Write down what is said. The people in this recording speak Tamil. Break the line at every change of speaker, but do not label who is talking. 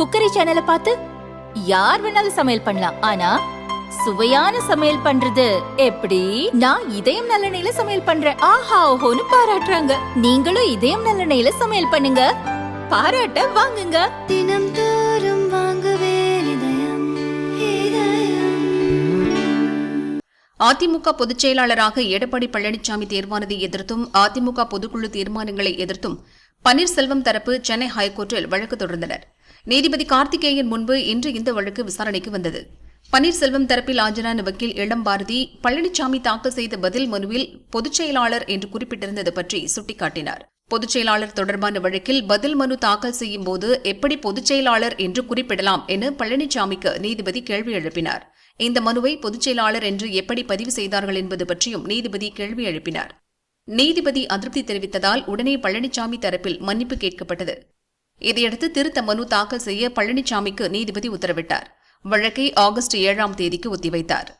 குக்கரி சேனலை பார்த்து யார் வேணாலும் சமையல் பண்ணலாம். ஆனா சுவையான சமையல் பண்றது எப்படி? நான் இதயம் நல்லெண்ணெயில சமையல் பண்றேன். ஆஹா ஓஹோன்னு பாராட்டுறாங்க. நீங்களும் இதயம் நல்லெண்ணெயில சமையல் பண்ணுங்க. பாராட்ட வாங்குங்க.
தினம் தோறும் வாங்குவே இதயம் இதயம்.
அதிமுக பொதுச் செயலாளராக எடப்பாடி பழனிசாமி தேர்வானதை எதிர்த்தும் அதிமுக பொதுக்குழு தீர்மானங்களை எதிர்த்தும் பன்னீர்செல்வம் தரப்பு சென்னை ஹைகோர்ட்டில் வழக்கு தொடர்ந்தனர். நீதிபதி கார்த்திகேயன் முன்பு இன்று இந்த வழக்கு விசாரணைக்கு வந்தது. பன்னீர்செல்வம் தரப்பில் ஆஜரான வக்கீல் இளம் பாரதி பழனிசாமி தாக்கல் செய்த பதில் மனுவில் பொதுச் செயலாளர் என்று குறிப்பிட்டிருந்தது பற்றி சுட்டிக்காட்டினார். பொதுச் செயலாளர் தொடர்பான வழக்கில் பதில் மனு தாக்கல் செய்யும் போது எப்படி பொதுச் செயலாளர் என்று குறிப்பிடலாம் என பழனிசாமிக்கு நீதிபதி கேள்வி எழுப்பினார். இந்த மனுவை பொதுச் செயலாளர் என்று எப்படி பதிவு செய்தார்கள் என்பது பற்றியும் நீதிபதி கேள்வி எழுப்பினார். நீதிபதி அதிருப்தி தெரிவித்ததால் உடனே பழனிசாமி தரப்பில் மன்னிப்பு கேட்கப்பட்டது. இதையடுத்து திருத்த மனு தாக்கல் செய்ய பழனிசாமிக்கு நீதிபதி உத்தரவிட்டார். வழக்கை ஆகஸ்ட் ஏழாம் தேதிக்கு ஒத்திவைத்தார்.